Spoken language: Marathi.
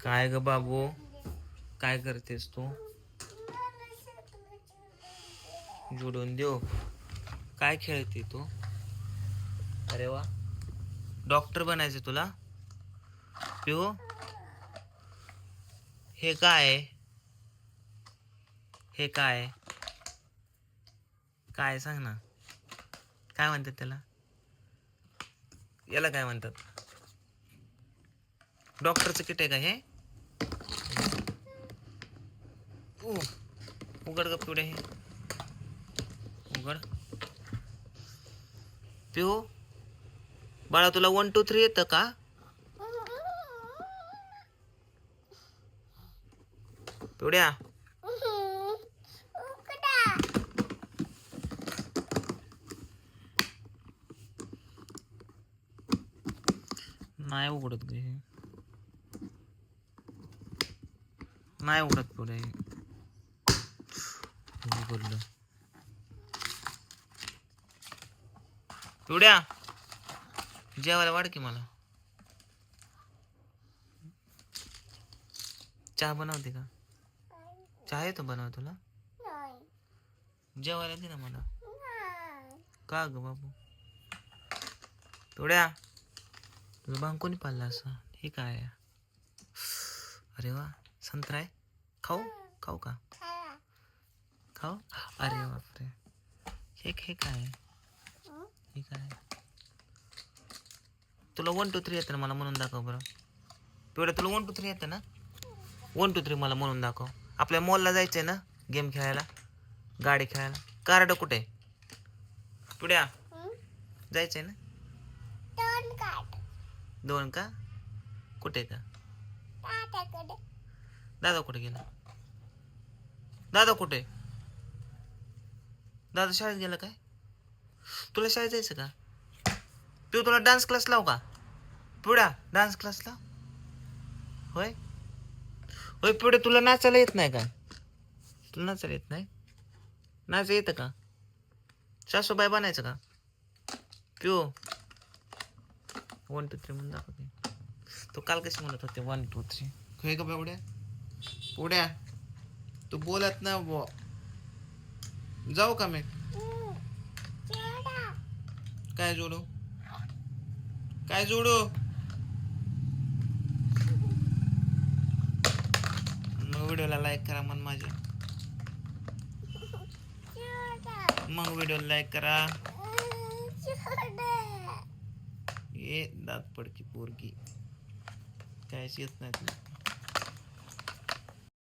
काय ग बाबू? काय करतेस तू? जोडून देऊ. काय खेळते तू? अरे वा. डॉक्टर बनायचं तुला? पिऊ? हे काय? हे काय? काय सांग ना. काय म्हणतात त्याला? याला काय म्हणतात? डॉक्टरचं किट आहे का हे? उघड का पिवडे हे. उघड. पिऊ बाळा तुला वन टू थ्री येतं का? पिवड्या. नाही उघडत गे हे नाही उघडत पुढे. बोललो. पिवड्या जेवायला वाढ की मला. चहा बनवते का? चहा येतो बनव तुला? जेवायला दे ना मला. का ग बाबू? पिवड्या तुझं बांग कोणी असं? हे काय आहे? अरे वा संत्रा आहे? खाऊ? खाऊ का? खाऊ? अरे बापरे. हे हे काय? हे काय? तुला वन टू थ्री येतं ना मला म्हणून दाखव बरं. पिवड्या तुला वन टू थ्री येतं ना? वन टू थ्री मला म्हणून दाखव. आपल्या मॉलला जायचंय ना? गेम खेळायला? गाडी खेळायला? कार्ड कुठे? आहे? पिवड्या जायचंय ना? दोन का? कुठे का? दादा कुठे गेला? दादा कुठे? दादा शाळेत गेला काय? तुला शाळेत जायचं का? तू तुला डान्स क्लास लाव का? पिवड्या डान्स क्लास लाव. होय? होय पुढे तुला नाचायला येत नाही का? तुला नाचायला येत नाही? नाच येतं का? सासूबाई बनायचं का? पिऊ. वन टू थ्री म्हणून दाखवते. तू काल कशी म्हणत होते? वन टू थ्री खय का बेवड्या? पुढ्या. तू बोलत ना बो जाऊ का मी? काय जोडू? काय जोडू? मग व्हिडिओला लाईक करा मन माझ्या मग व्हिडिओला लाईक करा. ये दात पडकी पोरगी. कायच येत नाही तुला.